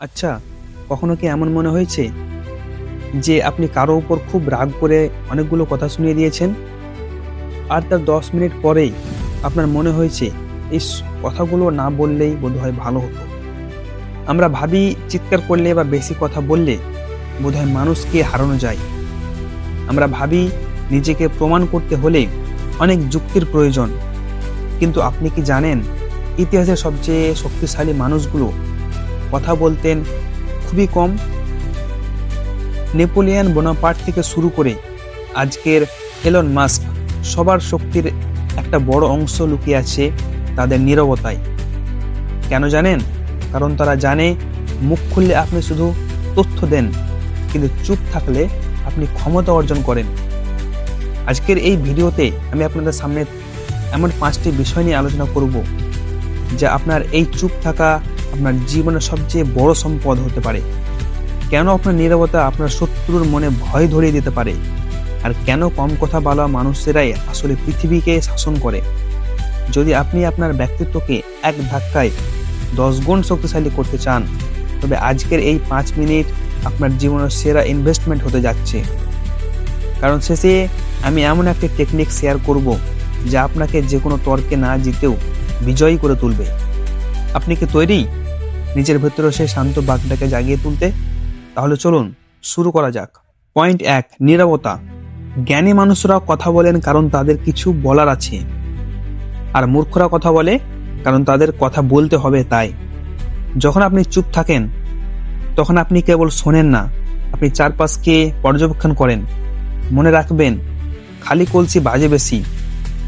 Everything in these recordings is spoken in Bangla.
আচ্ছা কখনো কি এমন মনে হয়েছে যে আপনি কারও উপর খুব রাগ করে অনেকগুলো কথা শুনিয়ে দিয়েছেন? আর তার দশ মিনিট পরেই আপনার মনে হয়েছে এই কথাগুলো না বললেই বোধহয় ভালো হতো। আমরা ভাবি চিৎকার করলে বা বেশি কথা বললে বোধহয় মানুষকে হারানো যায়। আমরা ভাবি নিজেকে প্রমাণ করতে হলে অনেক যুক্তির প্রয়োজন। কিন্তু আপনি কি জানেন, ইতিহাসের সবচেয়ে শক্তিশালী মানুষগুলো কথা বলতেন খুবই কম। নেপোলিয়ান বোনাপার্ট থেকে শুরু করে আজকের এলন মাস্ক সবার শক্তির একটা বড় অংশ লুকিয়ে আছে তাদের নীরবতায়। কেন জানেন? কারণ তারা জানে, মুখ খুললে আপনি শুধু তথ্য দেন, কিন্তু চুপ থাকলে আপনি ক্ষমতা অর্জন করেন। আজকের এই ভিডিওতে আমি আপনাদের সামনে এমন পাঁচটি বিষয় নিয়ে আলোচনা করব, যা আপনার এই চুপ থাকা আপনার জীবনের সবচেয়ে বড় সম্পদ হতে পারে। কেন আপনার নীরবতা আপনার শত্রুর মনে ভয় ধরিয়ে দিতে পারে? আর কেন কম কথা বলা মানুষেরাই আসলে পৃথিবীকে শাসন করে? যদি আপনি আপনার ব্যক্তিত্বকে এক ধাক্কায় দশ গুণ শক্তিশালী করতে চান, তবে আজকের এই পাঁচ মিনিট আপনার জীবনের সেরা ইনভেস্টমেন্ট হতে যাচ্ছে। কারণ শেষে আমি এমন একটি টেকনিক শেয়ার করব, যা আপনাকে যে কোনো তর্কে না জিতেও বিজয়ী করে তুলবে। আপনি কি তৈরি? নিজের ভেতরে সেই শান্ত বাঘটাকে জাগিয়ে তুলতে। তাহলে চলুন, শুরু করা যাক। পয়েন্ট এক, নীরবতা। জ্ঞানী মানুষরা কথা বলেন কারণ তাদের কিছু বলার আছে। আর মূর্খরা কথা বলে কারণ তাদের কথা বলতে হবে তাই। যখন আপনি চুপ থাকেন, তখন আপনি কেবল শোনেন না। আপনি চারপাশকে পর্যবেক্ষণ করেন। মনে রাখবেন, খালি কলসি বাজে বেশি,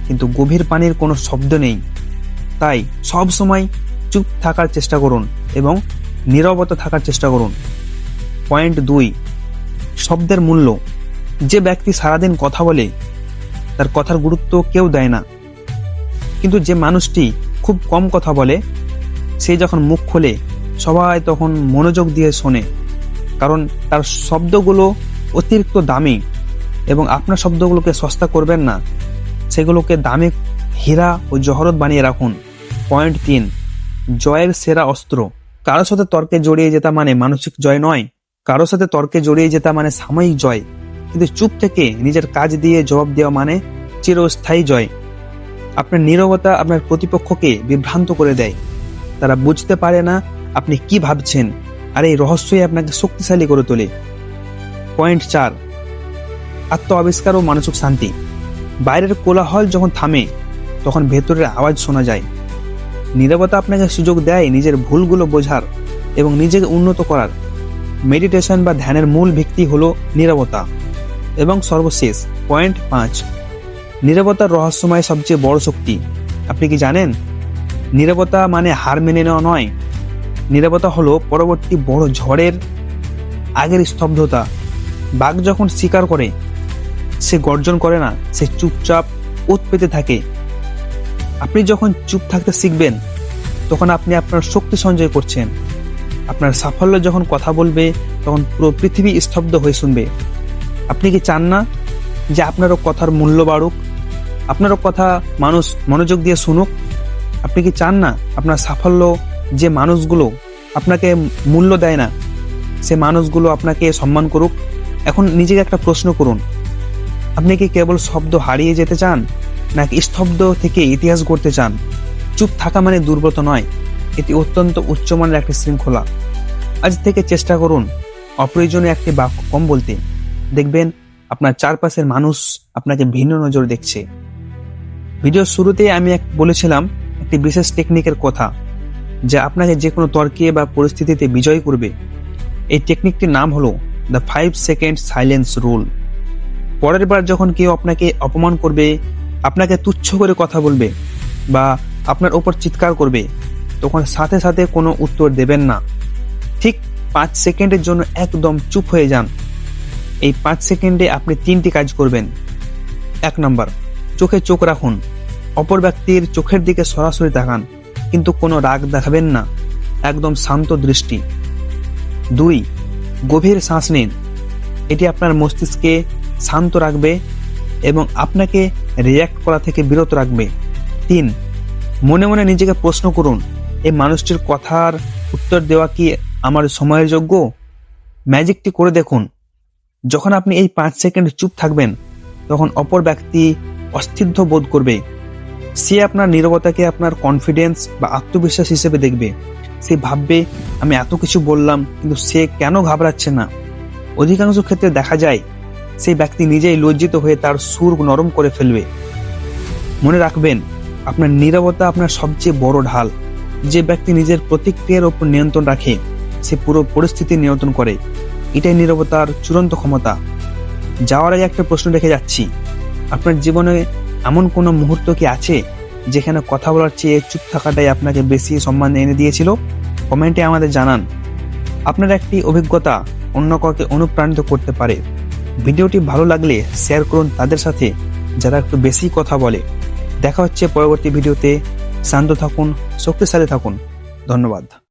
কিন্তু গভীর পানির কোনো শব্দ নেই। তাই সব সময় চুপ থাকার চেষ্টা করুন এবং নীরবতা থাকার চেষ্টা করুন। পয়েন্ট দুই, শব্দের মূল্য। যে ব্যক্তি সারাদিন কথা বলে, তার কথার গুরুত্ব কেউ দেয় না। কিন্তু যে মানুষটি খুব কম কথা বলে, সে যখন মুখ খোলে, সবাই তখন মনোযোগ দিয়ে শোনে। কারণ তার শব্দগুলো অতিরিক্ত দামি এবং আপনার শব্দগুলোকে সস্তা করবেন না। সেগুলোকে দামে হীরা ও জহরত বানিয়ে রাখুন। পয়েন্ট তিন জয়ের সেরা অস্ত্র। কারোর সাথে তর্কে জড়িয়ে যেতা মানে মানসিক জয় নয়। কারোর সাথে তর্কে জড়িয়ে যেতা মানে সাময়িক জয়। কিন্তু চুপ থেকে নিজের কাজ দিয়ে জবাব দেওয়া মানে চিরস্থায়ী জয়। আপনার নীরবতা আপনার প্রতিপক্ষকে বিভ্রান্ত করে দেয়। তারা বুঝতে পারে না আপনি কি ভাবছেন, আর এই রহস্যই আপনাকে শক্তিশালী করে তোলে। পয়েন্ট চার আত্ম আবিষ্কার ও মানসিক শান্তি। বাইরের কোলাহল যখন থামে, তখন ভেতরের আওয়াজ শোনা যায়। নীরবতা আপনাকে সুযোগ দেয় নিজের ভুলগুলো বোঝার এবং নিজেকে উন্নত করার। মেডিটেশন বা ধ্যানের মূল ভিত্তি হল নীরবতা এবং সর্বশেষ পয়েন্ট পাঁচ নীরবতার রহস্যময় সবচেয়ে বড় শক্তি। আপনি কি জানেন? নীরবতা মানে হার মেনে নেওয়া নয়। নীরবতা হলো পরবর্তী বড় ঝড়ের আগের স্তব্ধতা। বাঘ যখন শিকার করে, সে গর্জন করে না, সে চুপচাপ ওত পেতে থাকে। আপনি যখন চুপ থাকতে শিখবেন, তখন আপনি আপনার শক্তি সঞ্চয় করছেন। আপনার সাফল্য যখন কথা বলবে, তখন পুরো পৃথিবী স্তব্ধ হয়ে শুনবে। আপনি কি চান না যে আপনারও কথার মূল্য বাড়ুক? আপনারও কথা মানুষ মনোযোগ দিয়ে শুনুক? আপনি কি চান না আপনার সাফল্য যে মানুষগুলো আপনাকে মূল্য দেয় না, সে মানুষগুলো আপনাকে সম্মান করুক? এখন নিজেকে একটা প্রশ্ন করুন। আপনি কি কেবল শব্দ হারিয়ে যেতে চান? নাকি স্তব্ধ থেকে ইতিহাস গড়তে চান? চুপ থাকা মানে দুর্বলতা নয়, এটি অত্যন্ত উচ্চমানের একটি শৃঙ্খলা। আজ থেকে চেষ্টা করুন, অপ্রয়োজনীয় একটি বাক্য কম বলতে। দেখবেন, আপনার চারপাশের মানুষ আপনাকে ভিন্ন নজর দেখছে। ভিডিওর শুরুতে আমি এক বলেছিলাম একটি বিশেষ টেকনিকের কথা, যা আপনাকে যে কোনো তর্কে বা পরিস্থিতিতে বিজয় করবে। এই টেকনিকটির নাম হলো the five second silence rule পরের বার যখন কেউ আপনাকে অপমান করবে আপনাকে তুচ্ছ করে কথা বলবে বা আপনার ওপর চিৎকার করবে, তখন সাথে সাথে কোনো উত্তর দেবেন না। ঠিক পাঁচ সেকেন্ডের জন্য একদম চুপ হয়ে যান। এই পাঁচ সেকেন্ডে আপনি তিনটি কাজ করবেন। এক নম্বর, চোখে চোখ রাখুন। অপর ব্যক্তির চোখের দিকে সরাসরি তাকান, কিন্তু কোনো রাগ দেখাবেন না। একদম শান্ত দৃষ্টি। দুই, গভীর শ্বাস নিন। এটি আপনার মস্তিষ্কে শান্ত রাখবে এবং আপনাকে রিয়্যাক্ট করা থেকে বিরত রাখবে। তিন, মনে মনে নিজেকে প্রশ্ন করুন, এই মানুষটির কথার উত্তর দেওয়া কি আমার সময়ের যোগ্য? ম্যাজিকটি করে দেখুন। যখন আপনি এই পাঁচ সেকেন্ড চুপ থাকবেন, তখন অপর ব্যক্তি অস্থিদ্ধ বোধ করবে। সে আপনার নীরবতাকে আপনার কনফিডেন্স বা আত্মবিশ্বাস হিসেবে দেখবে। সে ভাববে, আমি এত কিছু বললাম, কিন্তু সে কেন ঘাবড়াচ্ছে না? অধিকাংশ ক্ষেত্রে দেখা যায় সেই ব্যক্তি নিজেই লজ্জিত হয়ে তার সুর নরম করে ফেলবে। মনে রাখবেন, আপনার নীরবতা আপনার সবচেয়ে বড় ঢাল। যে ব্যক্তি নিজের প্রতিক্রিয়ার উপর নিয়ন্ত্রণ রাখে, সে পুরো পরিস্থিতি নিয়ন্ত্রণ করে। এটাই নীরবতার চূড়ান্ত ক্ষমতা। যাওয়ার আগে একটা প্রশ্ন রেখে যাচ্ছি। আপনার জীবনে এমন কোনো মুহূর্ত কি আছে, যেখানে কথা বলার চেয়ে চুপ থাকাটাই আপনাকে বেশি সম্মান এনে দিয়েছিল? কমেন্টে আমাদের জানান। আপনার একটি অভিজ্ঞতা অন্য কাউকে অনুপ্রাণিত করতে পারে। ভিডিওটি ভালো লাগলে শেয়ার করুন তাদের সাথে, যারা একটু বেশি কথা বলে। দেখা হচ্ছে পরবর্তী ভিডিওতে। শান্ত থাকুন, শক্তিশালী থাকুন। ধন্যবাদ।